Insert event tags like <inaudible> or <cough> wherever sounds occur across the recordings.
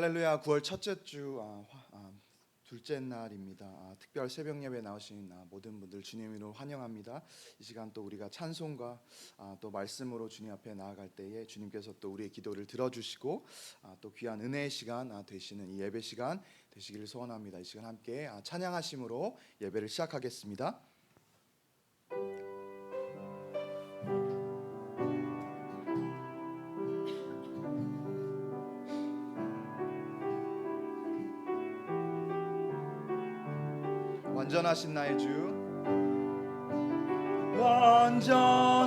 할렐루야 9월 첫째 주 아, 화- 아, 둘째 날입니다. 아, 특별 새벽 예배 나오신 아, 모든 분들 주님 이름으로 환영합니다. 이 시간 또 우리가 찬송과 아, 또 말씀으로 주님 앞에 나아갈 때에 주님께서 또 우리의 기도를 들어주시고 아, 또 귀한 은혜의 시간 아, 되시는 이 예배 시간 되시기를 소원합니다. 이 시간 함께 아, 찬양하심으로 예배를 시작하겠습니다. 완전하신 나의 주. 완전하신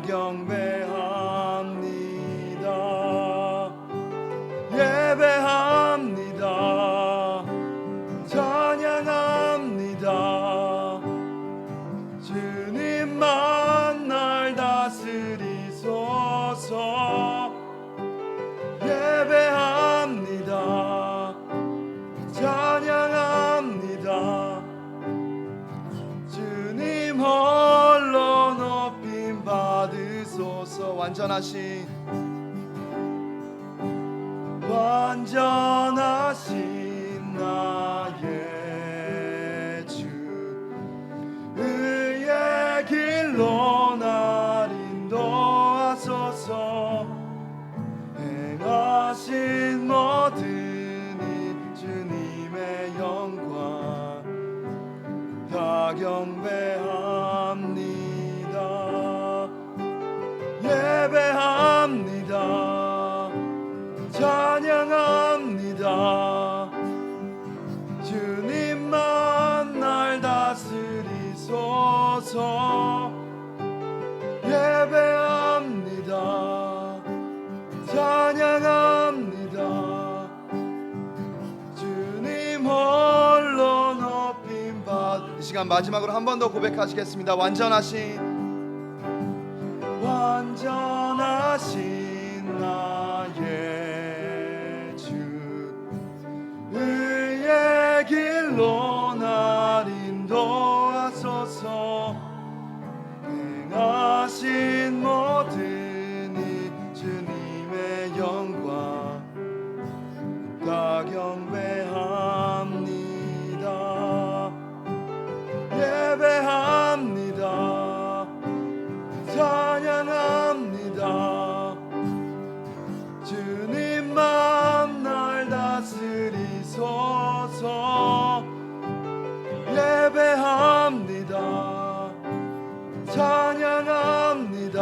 경배합 완전하신 완전하신 나의 주 의의 길로 날 인도하소서. 행하신 모든 이 주님의 영광 다 경배 시간 마지막으로 한 번 더 고백하시겠습니다. 완전하신. 완전하신 나의 주. 의의 길로 날 인도하소서. 행하신 모든 이 주님의 영광. 다 경 찬양합니다.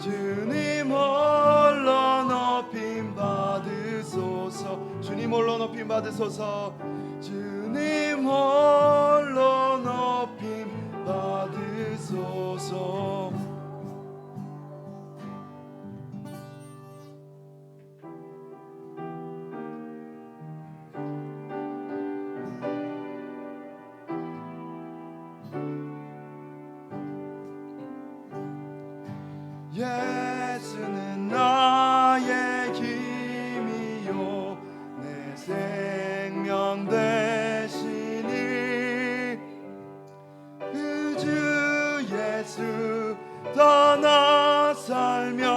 주님 홀로 높임 받으소서. 주님 홀로 높임 받으소서. 주님 홀로 높임 받으소서 예수 떠나 살며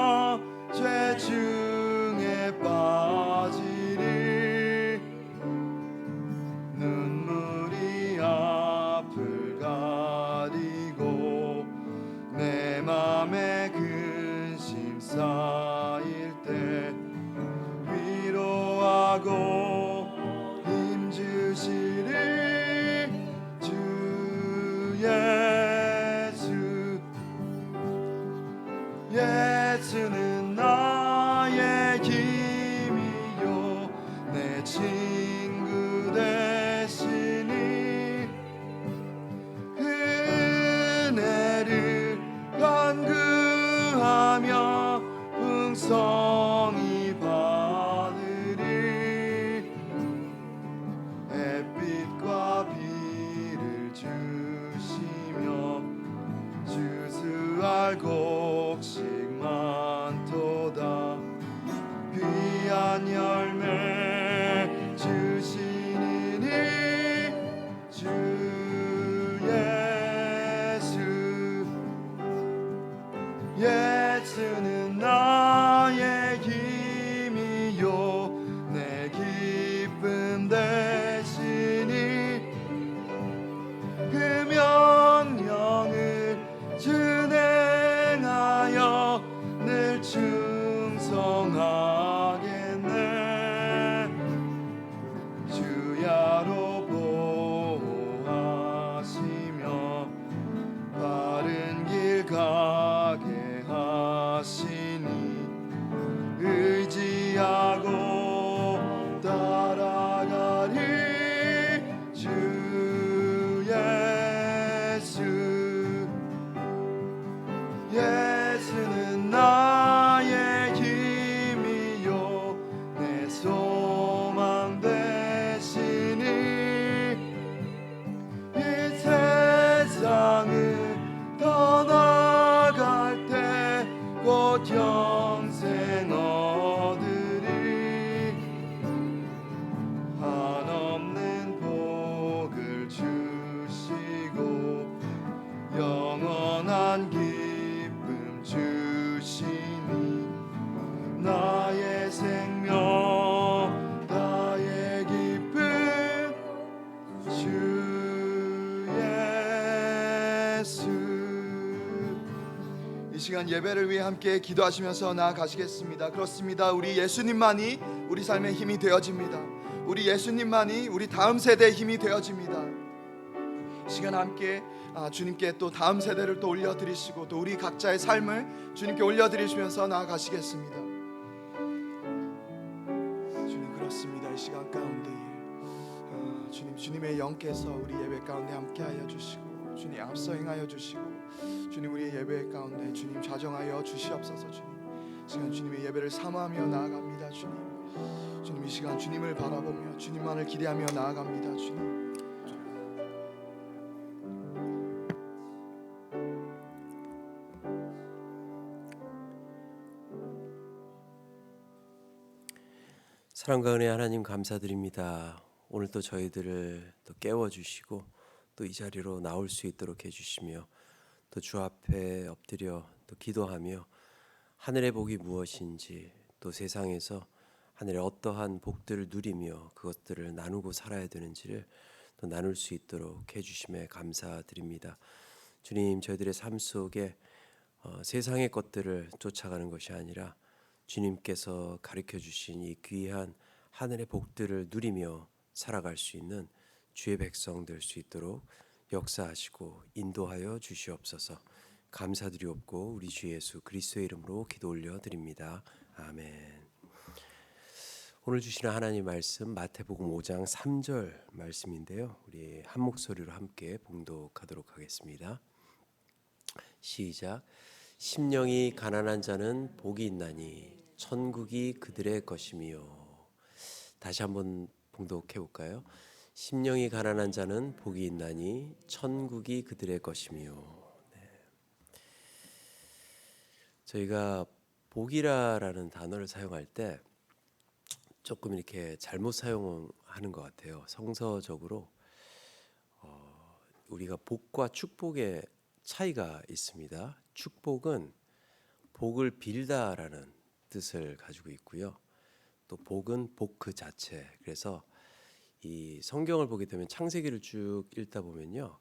함께 기도하시면서 나아가시겠습니다. 그렇습니다. 우리 예수님만이 우리 삶의 힘이 되어집니다. 우리 예수님만이 우리 다음 세대의 힘이 되어집니다. 이 시간 함께 아, 주님께 또 다음 세대를 또 올려드리시고 또 우리 각자의 삶을 주님께 올려드리시면서 나아가시겠습니다. 주님 그렇습니다. 이 시간 가운데에 아, 주님 주님의 영께서 우리 예배 가운데 함께하여 주시고 주님 앞서 행하여 주시고 주님 우리의 예배 가운데 주님 좌정하여 주시옵소서 주님. 이 시간 주님의 예배를 사모하며 나아갑니다 주님. 주님 이 시간 주님을 바라보며 주님만을 기대하며 나아갑니다 주님. 사랑과 은혜 하나님 감사드립니다. 오늘 또 저희들을 또 깨워 주시고 또 이 자리로 나올 수 있도록 해 주시며 또 주 앞에 엎드려 또 기도하며 하늘의 복이 무엇인지 또 세상에서 하늘의 어떠한 복들을 누리며 그것들을 나누고 살아야 되는지를 또 나눌 수 있도록 해 주심에 감사드립니다. 주님 저희들의 삶 속에 어, 세상의 것들을 쫓아가는 것이 아니라 주님께서 가르쳐 주신 이 귀한 하늘의 복들을 누리며 살아갈 수 있는 주의 백성 될 수 있도록 역사하시고 인도하여 주시옵소서. 감사드리옵고 우리 주 예수 그리스도의 이름으로 기도 올려 드립니다. 아멘. 오늘 주시는 하나님 말씀 마태복음 5장 3절 말씀인데요. 우리 한 목소리로 함께 봉독하도록 하겠습니다. 시작. 심령이 가난한 자는 복이 있나니 천국이 그들의 것이미요. 다시 한번 봉독해 볼까요? 심령이 가난한 자는 복이 있나니 천국이 그들의 것이미요. 네. 저희가 복이라라는 단어를 사용할 때 조금 이렇게 잘못 사용하는 것 같아요. 성서적으로 어, 우리가 복과 축복의 차이가 있습니다. 축복은 복을 빌다라는 뜻을 가지고 있고요. 또 복은 복 그 자체. 그래서 이 성경을 보게 되면 창세기를 쭉 읽다 보면요.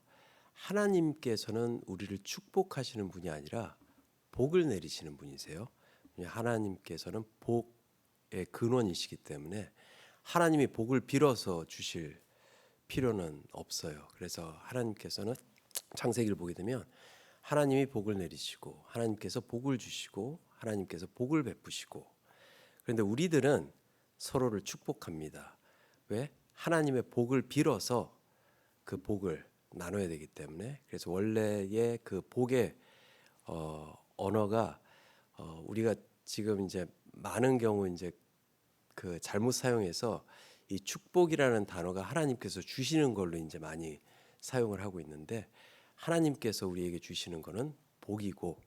하나님께서는 우리를 축복하시는 분이 아니라 복을 내리시는 분이세요. 하나님께서는 복의 근원이시기 때문에 하나님이 복을 빌어서 주실 필요는 없어요. 그래서 하나님께서는 창세기를 보게 되면 하나님이 복을 내리시고 하나님께서 복을 주시고 하나님께서 복을 베푸시고 그런데 우리들은 서로를 축복합니다. 왜? 하나님의 복을 빌어서 그 복을 나눠야 되기 때문에 그래서 원래의 그 복의 어, 언어가 어, 우리가 지금 이제 많은 경우 이제 그 잘못 사용해서 이 축복이라는 단어가 하나님께서 주시는 걸로 이제 많이 사용을 하고 있는데 하나님께서 우리에게 주시는 거는 복이고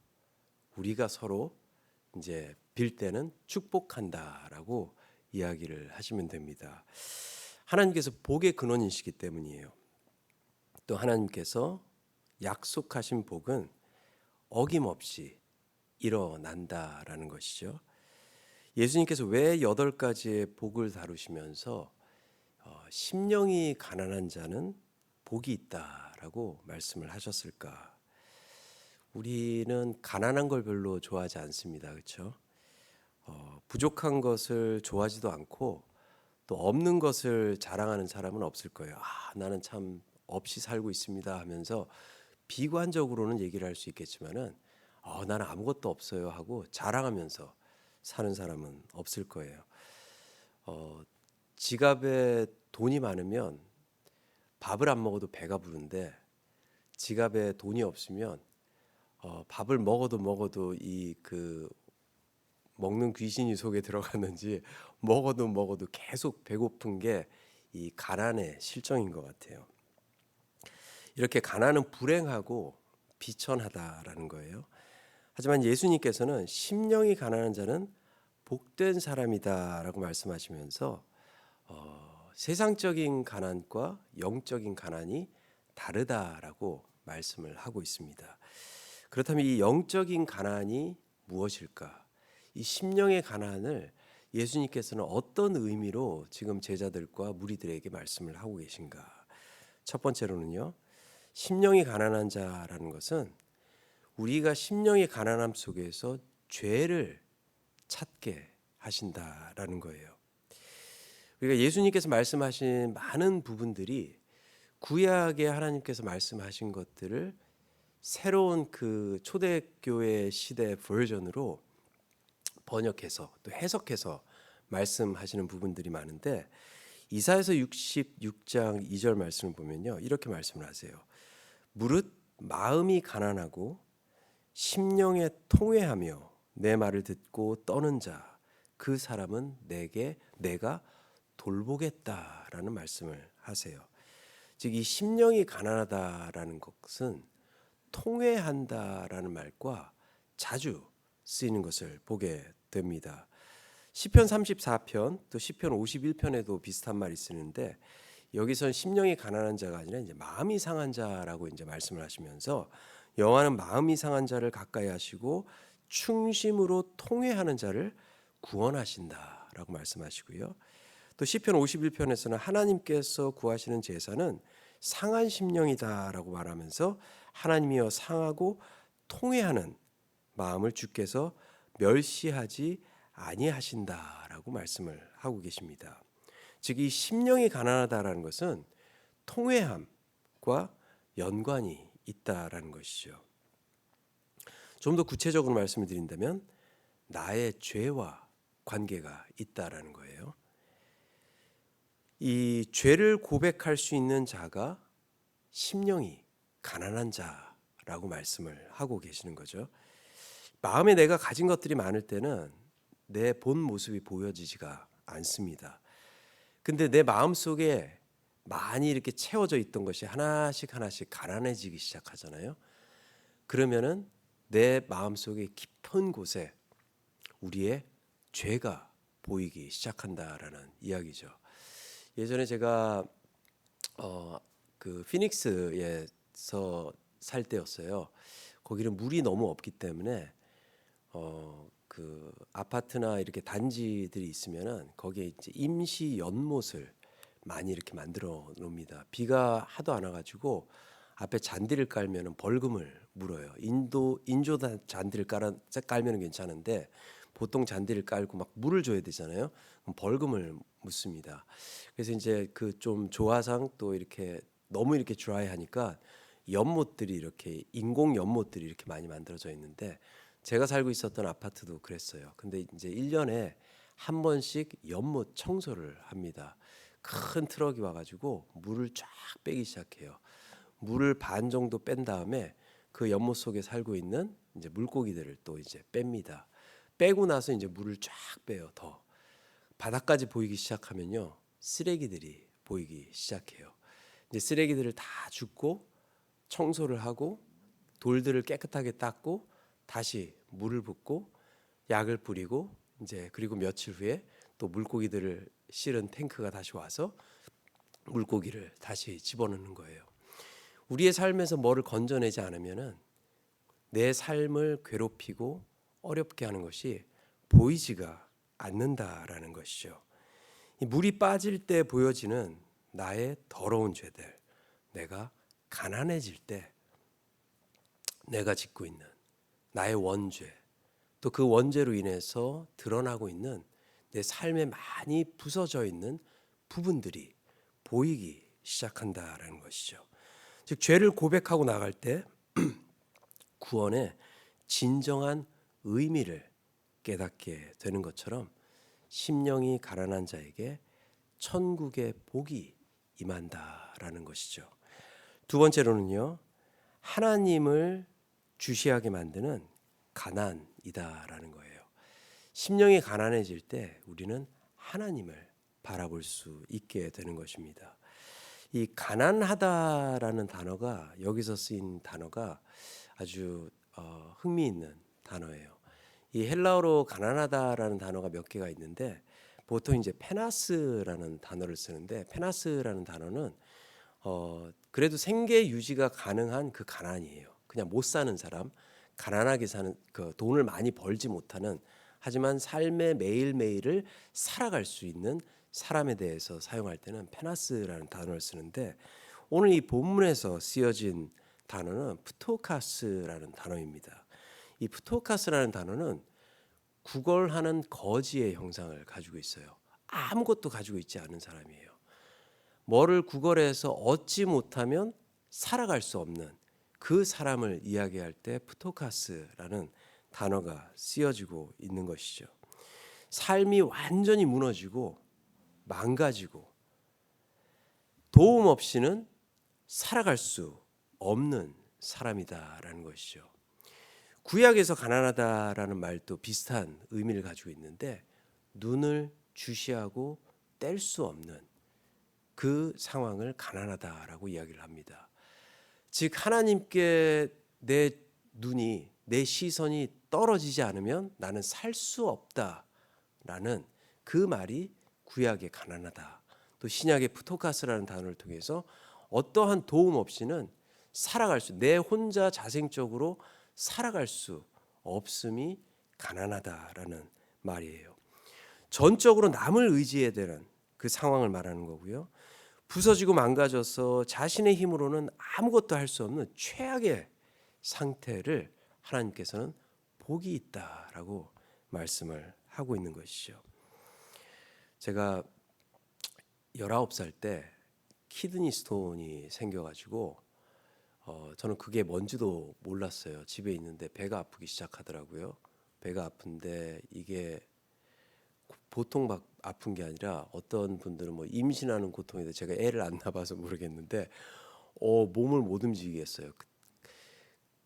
우리가 서로 이제 빌 때는 축복한다라고 이야기를 하시면 됩니다. 하나님께서 복의 근원이시기 때문이에요. 또 하나님께서 약속하신 복은 어김없이 일어난다라는 것이죠. 예수님께서 왜 여덟 가지의 복을 다루시면서 어, 심령이 가난한 자는 복이 있다라고 말씀을 하셨을까? 우리는 가난한 걸 별로 좋아하지 않습니다, 그렇죠? 어, 부족한 것을 좋아하지도 않고 또 없는 것을 자랑하는 사람은 없을 거예요. 아, 나는 참 없이 살고 있습니다 하면서 비관적으로는 얘기를 할 수 있겠지만은 어, 나는 아무것도 없어요 하고 자랑하면서 사는 사람은 없을 거예요. 어, 지갑에 돈이 많으면 밥을 안 먹어도 배가 부른데 지갑에 돈이 없으면 어, 밥을 먹어도 먹어도 이 그 먹는 귀신이 속에 들어갔는지 먹어도 먹어도 계속 배고픈 게 이 가난의 실정인 것 같아요. 이렇게 가난은 불행하고 비천하다라는 거예요. 하지만 예수님께서는 심령이 가난한 자는 복된 사람이다라고 말씀하시면서 어, 세상적인 가난과 영적인 가난이 다르다라고 말씀을 하고 있습니다. 그렇다면 이 영적인 가난이 무엇일까? 이 심령의 가난을 예수님께서는 어떤 의미로 지금 제자들과 무리들에게 말씀을 하고 계신가? 첫 번째로는요. 심령이 가난한 자라는 것은 우리가 심령의 가난함 속에서 죄를 찾게 하신다라는 거예요. 우리가 예수님께서 말씀하신 많은 부분들이 구약에 하나님께서 말씀하신 것들을 새로운 그 초대교회 시대 버전으로 번역해서 또 해석해서 말씀하시는 부분들이 많은데 이사에서 66장 2절 말씀을 보면요. 이렇게 말씀을 하세요. 무릇 마음이 가난하고 심령에 통회하며 내 말을 듣고 떠는 자 그 사람은 내게 내가 돌보겠다라는 말씀을 하세요. 즉 이 심령이 가난하다라는 것은 통회한다라는 말과 자주 쓰이는 것을 보게 됩니다. 시편 34편 또 시편 51편에도 비슷한 말이 쓰는데 여기선 심령이 가난한 자가 아니라 이제 마음이 상한 자라고 이제 말씀을 하시면서 여호와는 마음이 상한 자를 가까이 하시고 충심으로 통회하는 자를 구원하신다라고 말씀하시고요. 또 시편 51편에서는 하나님께서 구하시는 제사는 상한 심령이다라고 말하면서 하나님이여 상하고 통회하는 마음을 주께서 멸시하지 아니하신다라고 말씀을 하고 계십니다. 즉 이 심령이 가난하다라는 것은 통회함과 연관이 있다라는 것이죠. 좀 더 구체적으로 말씀을 드린다면 나의 죄와 관계가 있다라는 거예요. 이 죄를 고백할 수 있는 자가 심령이 가난한 자라고 말씀을 하고 계시는 거죠. 마음에 내가 가진 것들이 많을 때는 내 본 모습이 보여지지가 않습니다. 근데 내 마음 속에 많이 이렇게 채워져 있던 것이 하나씩 하나씩 가난해지기 시작하잖아요. 그러면은 내 마음 속에 깊은 곳에 우리의 죄가 보이기 시작한다라는 이야기죠. 예전에 제가 어 그 피닉스에서 살 때였어요. 거기는 물이 너무 없기 때문에 어 그 아파트나 이렇게 단지들이 있으면은 거기에 이제 임시 연못을 많이 이렇게 만들어 놓습니다. 비가 하도 안 와가지고 앞에 잔디를 깔면은 벌금을 물어요. 인도 인조 다- 잔디를 깔아 깔면은 괜찮은데 보통 잔디를 깔고 막 물을 줘야 되잖아요. 그럼 벌금을 묻습니다. 그래서 이제 그 좀 조화상 또 이렇게 너무 이렇게 드라이하니까 연못들이 이렇게 인공 연못들이 이렇게 많이 만들어져 있는데 제가 살고 있었던 아파트도 그랬어요. 근데 이제 1년에 한 번씩 연못 청소를 합니다. 큰 트럭이 와가지고 물을 쫙 빼기 시작해요. 물을 반 정도 뺀 다음에 그 연못 속에 살고 있는 이제 물고기들을 또 이제 뺍니다. 빼고 나서 이제 물을 쫙 빼요. 더 바닥까지 보이기 시작하면요 쓰레기들이 보이기 시작해요. 이제 쓰레기들을 다 줍고 청소를 하고 돌들을 깨끗하게 닦고 다시 물을 붓고 약을 뿌리고 이제 그리고 며칠 후에 또 물고기들을 실은 탱크가 다시 와서 물고기를 다시 집어넣는 거예요. 우리의 삶에서 뭐를 건져내지 않으면은 내 삶을 괴롭히고 어렵게 하는 것이 보이지가 않는다라는 것이죠. 이 물이 빠질 때 보여지는 나의 더러운 죄들, 내가 가난해질 때 내가 짓고 있는 나의 원죄, 또 그 원죄로 인해서 드러나고 있는 내 삶에 많이 부서져 있는 부분들이 보이기 시작한다라는 것이죠. 즉 죄를 고백하고 나갈 때 <clears throat> 구원의 진정한 의미를 깨닫게 되는 것처럼 심령이 가난한 자에게 천국의 복이 임한다라는 것이죠. 두 번째로는요. 하나님을 주시하게 만드는 가난이다라는 거예요. 심령이 가난해질 때 우리는 하나님을 바라볼 수 있게 되는 것입니다. 이 가난하다라는 단어가 여기서 쓰인 단어가 아주 어, 흥미있는 단어예요. 이 헬라어로 가난하다라는 단어가 몇 개가 있는데 보통 이제 페나스라는 단어를 쓰는데 페나스라는 단어는 어 그래도 생계 유지가 가능한 그 가난이에요. 그냥 못 사는 사람, 가난하게 사는 그 돈을 많이 벌지 못하는 하지만 삶의 매일매일을 살아갈 수 있는 사람에 대해서 사용할 때는 페나스라는 단어를 쓰는데 오늘 이 본문에서 쓰여진 단어는 프토카스라는 단어입니다. 이 프토카스라는 단어는 구걸하는 거지의 형상을 가지고 있어요. 아무것도 가지고 있지 않은 사람이에요. 뭐를 구걸해서 얻지 못하면 살아갈 수 없는 그 사람을 이야기할 때 프토카스라는 단어가 쓰여지고 있는 것이죠. 삶이 완전히 무너지고 망가지고 도움 없이는 살아갈 수 없는 사람이다라는 것이죠. 구약에서 가난하다라는 말도 비슷한 의미를 가지고 있는데 눈을 주시하고 뗄 수 없는 그 상황을 가난하다라고 이야기를 합니다. 즉 하나님께 내 눈이 내 시선이 떨어지지 않으면 나는 살 수 없다라는 그 말이 구약의 가난하다. 또 신약의 푸토카스라는 단어를 통해서 어떠한 도움 없이는 살아갈 수, 내 혼자 자생적으로 살아갈 수 없음이 가난하다라는 말이에요. 전적으로 남을 의지해야 되는 그 상황을 말하는 거고요. 부서지고 망가져서 자신의 힘으로는 아무것도 할 수 없는 최악의 상태를 하나님께서는 복이 있다라고 말씀을 하고 있는 것이죠. 제가 19살 때 키드니 스톤이 생겨가지고 어, 저는 그게 뭔지도 몰랐어요. 집에 있는데 배가 아프기 시작하더라고요. 배가 아픈데 이게 보통 막 아픈 게 아니라 어떤 분들은 뭐 임신하는 고통인데 제가 애를 안 낳아서 모르겠는데 어, 몸을 못 움직이겠어요. 그-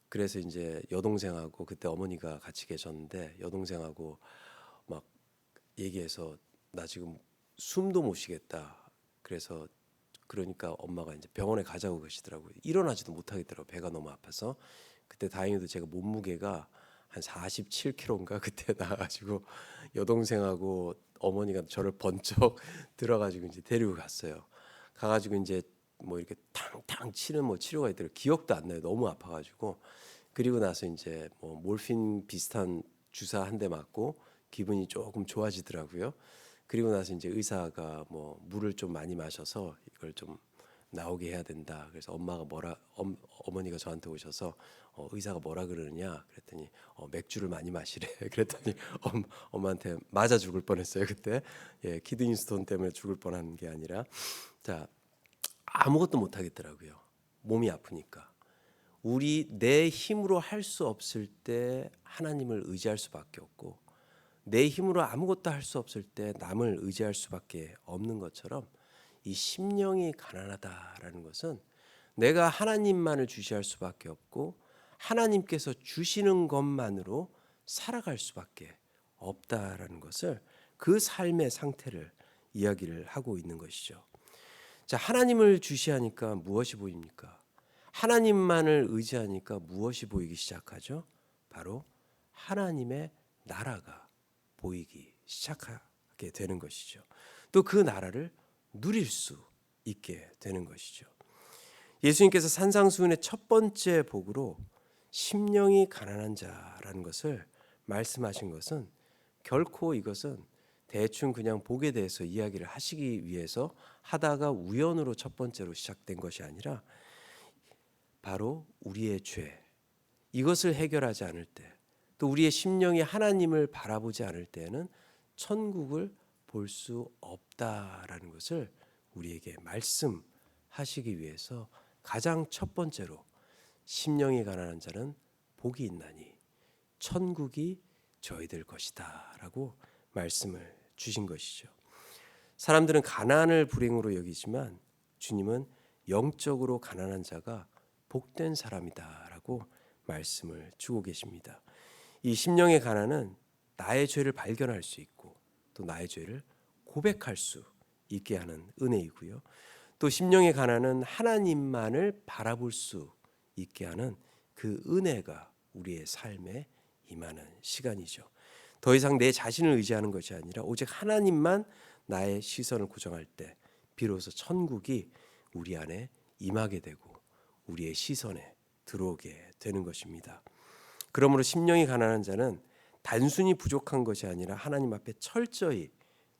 그래서 이제 여동생하고 그때 어머니가 같이 계셨는데 여동생하고 막 얘기해서 나 지금 숨도 못 쉬겠다. 그래서 그러니까 엄마가 이제 병원에 가자고 그러시더라고요. 일어나지도 못하겠더라고요. 배가 너무 아파서. 그때 다행히도 제가 몸무게가 한 47kg인가 그때 <laughs> 나가지고 여동생하고 어머니가 저를 번쩍 <laughs> 들어가지고 이제 데리고 갔어요. 가가지고 이제 뭐 이렇게 탕탕 치는 뭐 치료가 있더라고요. 기억도 안 나요. 너무 아파가지고 그리고 나서 이제 뭐 몰핀 비슷한 주사 한 대 맞고 기분이 조금 좋아지더라고요. 그리고 나서 이제 의사가 뭐 물을 좀 많이 마셔서 이걸 좀 나오게 해야 된다. 그래서 엄마가 뭐라 엄, 어머니가 저한테 오셔서 어, 의사가 뭐라 그러느냐 그랬더니 어, 맥주를 많이 마시래. <laughs> 그랬더니 엄, 엄마한테 맞아 죽을 뻔했어요 그때. 예, 키드니 스톤 때문에 죽을 뻔한 게 아니라 자 아무것도 못 하겠더라고요. 몸이 아프니까. 우리 내 힘으로 할 수 없을 때 하나님을 의지할 수밖에 없고 내 힘으로 아무것도 할 수 없을 때 남을 의지할 수밖에 없는 것처럼 이 심령이 가난하다라는 것은 내가 하나님만을 주시할 수밖에 없고 하나님께서 주시는 것만으로 살아갈 수밖에 없다라는 것을 그 삶의 상태를 이야기를 하고 있는 것이죠. 자, 하나님을 주시하니까 무엇이 보입니까? 하나님만을 의지하니까 무엇이 보이기 시작하죠? 바로 하나님의 나라가 보이기 시작하게 되는 것이죠. 또 그 나라를 누릴 수 있게 되는 것이죠. 예수님께서 산상수훈의 첫 번째 복으로 심령이 가난한 자라는 것을 말씀하신 것은 결코 이것은 대충 그냥 복에 대해서 이야기를 하시기 위해서 하다가 우연으로 첫 번째로 시작된 것이 아니라 바로 우리의 죄 이것을 해결하지 않을 때 또 우리의 심령이 하나님을 바라보지 않을 때에는 천국을 볼 수 없다라는 것을 우리에게 말씀하시기 위해서 가장 첫 번째로 심령이 가난한 자는 복이 있나니 천국이 저희들 것이다라고 말씀을 주신 것이죠. 사람들은 가난을 불행으로 여기지만 주님은 영적으로 가난한 자가 복된 사람이다라고 말씀을 주고 계십니다. 이 심령의 가난은 나의 죄를 발견할 수 있고 또 나의 죄를 고백할 수 있게 하는 은혜이고요. 또 심령의 가난은 하나님만을 바라볼 수 있게 하는 그 은혜가 우리의 삶에 임하는 시간이죠. 더 이상 내 자신을 의지하는 것이 아니라 오직 하나님만 나의 시선을 고정할 때 비로소 천국이 우리 안에 임하게 되고 우리의 시선에 들어오게 되는 것입니다. 그러므로 심령이 가난한 자는 단순히 부족한 것이 아니라 하나님 앞에 철저히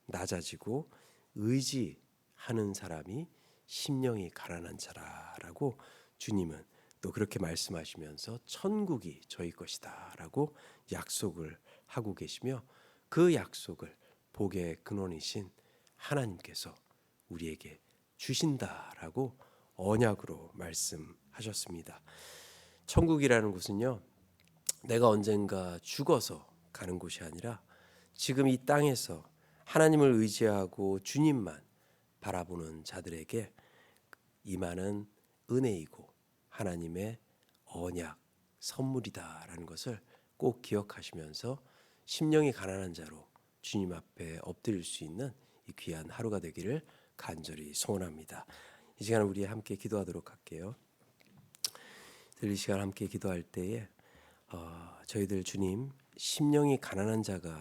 낮아지고 의지하는 사람이 심령이 가난한 자라라고 주님은 또 그렇게 말씀하시면서 천국이 저희 것이다라고 약속을 하고 계시며 그 약속을 복의 근원이신 하나님께서 우리에게 주신다라고 언약으로 말씀하셨습니다. 천국이라는 곳은요. 내가 언젠가 죽어서 가는 곳이 아니라 지금 이 땅에서 하나님을 의지하고 주님만 바라보는 자들에게 임하는 은혜이고 하나님의 언약 선물이다라는 것을 꼭 기억하시면서 심령이 가난한 자로 주님 앞에 엎드릴 수 있는 이 귀한 하루가 되기를 간절히 소원합니다. 이 시간 우리 함께 기도하도록 할게요. 이 시간 함께 기도할 때에 어, 저희들 주님 심령이 가난한 자가